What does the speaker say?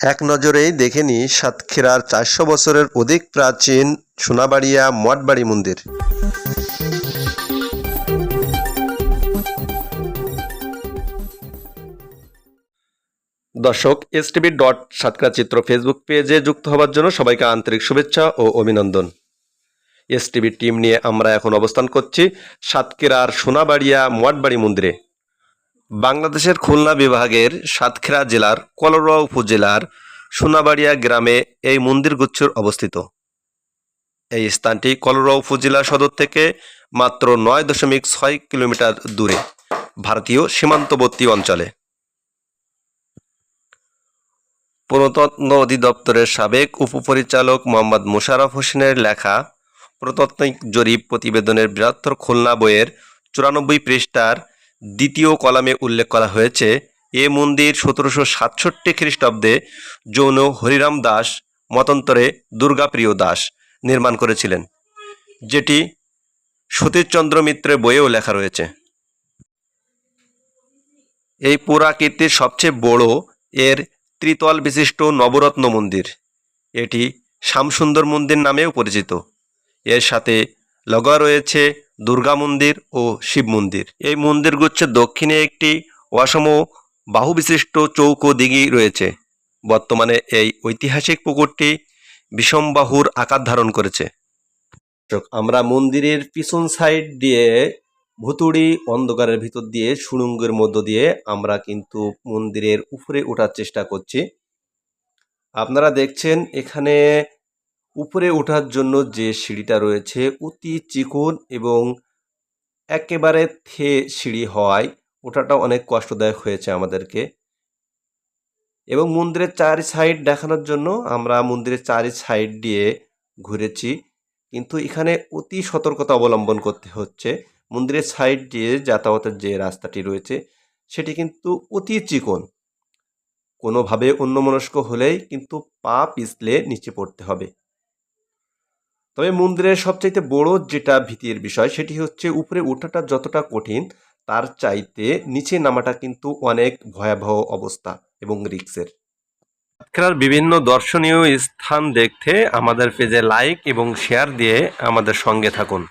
এক নজরেই দেখে নিই সাতক্ষীরার চারশো বছরের অধিক প্রাচীন সোনাবাড়িয়া মঠবাড়ি মন্দির। দর্শক এস টিভি ডট সাতক্ষীরা চিত্র ফেসবুক পেজে যুক্ত হওয়ার জন্য সবাইকে আন্তরিক শুভেচ্ছা ও অভিনন্দন। এস টিভির টিম নিয়ে আমরা এখন অবস্থান করছি সাতক্ষীরার সোনাবাড়িয়া মঠবাড়ি মন্দিরে। বাংলাদেশের খুলনা বিভাগের সাতক্ষীরা জেলার, কলরোয়া উপজেলার সোনাবাড়িয়া গ্রামে এই মন্দির গুচ্ছর অবস্থিত। এই স্থানটি কলরোয়া উপজেলা সদর থেকে মাত্র নয় দশমিক ছয় কিলোমিটার দূরে, ভারতীয় সীমান্তবর্তী অঞ্চলে। প্রত্নতত্ত্ব অধিদপ্তরের সাবেক উপপরিচালক মোহাম্মদ মোশাররফ হোসেনের লেখা প্রত্নতাত্ত্বিক জরিপ প্রতিবেদনের বৃহত্তর খুলনা বইয়ের চুরানব্বই পৃষ্ঠার দ্বিতীয় কলামে উল্লেখ করা হয়েছে, এ মন্দির সতেরোশো সাতষট্টি খ্রিস্টাব্দে যৌন হরিরাম দাস, মতান্তরে দুর্গাপ্রিয় দাস নির্মাণ করেছিলেন। যেটি সতীশচন্দ্র মিত্রের বইয়েও লেখা রয়েছে। এই পুরাকীর্তির সবচেয়ে বড় এর ত্রিতল বিশিষ্ট নবরত্ন মন্দির। এটি শ্যামসুন্দর মন্দির নামেও পরিচিত। এর সাথে লগা রয়েছে দুর্গা মন্দির ও শিব মন্দির। এই মন্দিরগুচ্ছের দক্ষিণে একটি অসম বাহু বিশিষ্ট চৌকো দিঘি রয়েছে। বর্তমানে এই ঐতিহাসিক পুকুরটি বিষমবাহুর আকার ধারণ করেছে। আমরা মন্দিরের পিছন সাইড দিয়ে ভুতুড়ি অন্ধকারের ভিতর দিয়ে সুড়ঙ্গের মধ্য দিয়ে আমরা কিন্তু মন্দিরের উপরে ওঠার চেষ্টা করছি। আপনারা দেখছেন এখানে উপরে ওঠার জন্য যে সিঁড়িটা রয়েছে অতি চিকন এবং একেবারে থে সিঁড়ি হওয়ায় ওঠাটা অনেক কষ্টদায়ক হয়েছে আমাদেরকে। এবং মন্দিরের চারি সাইড দেখানোর জন্য আমরা মন্দিরের চারি সাইড দিয়ে ঘুরেছি। কিন্তু এখানে অতি সতর্কতা অবলম্বন করতে হচ্ছে। মন্দিরের সাইড দিয়ে যাতায়াতের যে রাস্তাটি রয়েছে, সেটি কিন্তু অতি চিকন। কোনোভাবে অন্যমনস্ক হলেই কিন্তু পা পিছলে নিচে পড়তে হবে। তবে মন্দিরের সবচাইতে বড় যেটা ভীতির বিষয়, সেটি হচ্ছে উপরে ওঠাটা যতটা কঠিন, তার চাইতে নিচে নামাটা কিন্তু অনেক ভয়াবহ অবস্থা এবং রিক্সের। খেলার বিভিন্ন দর্শনীয় স্থান দেখতে আমাদের পেজে লাইক এবং শেয়ার দিয়ে আমাদের সঙ্গে থাকুন।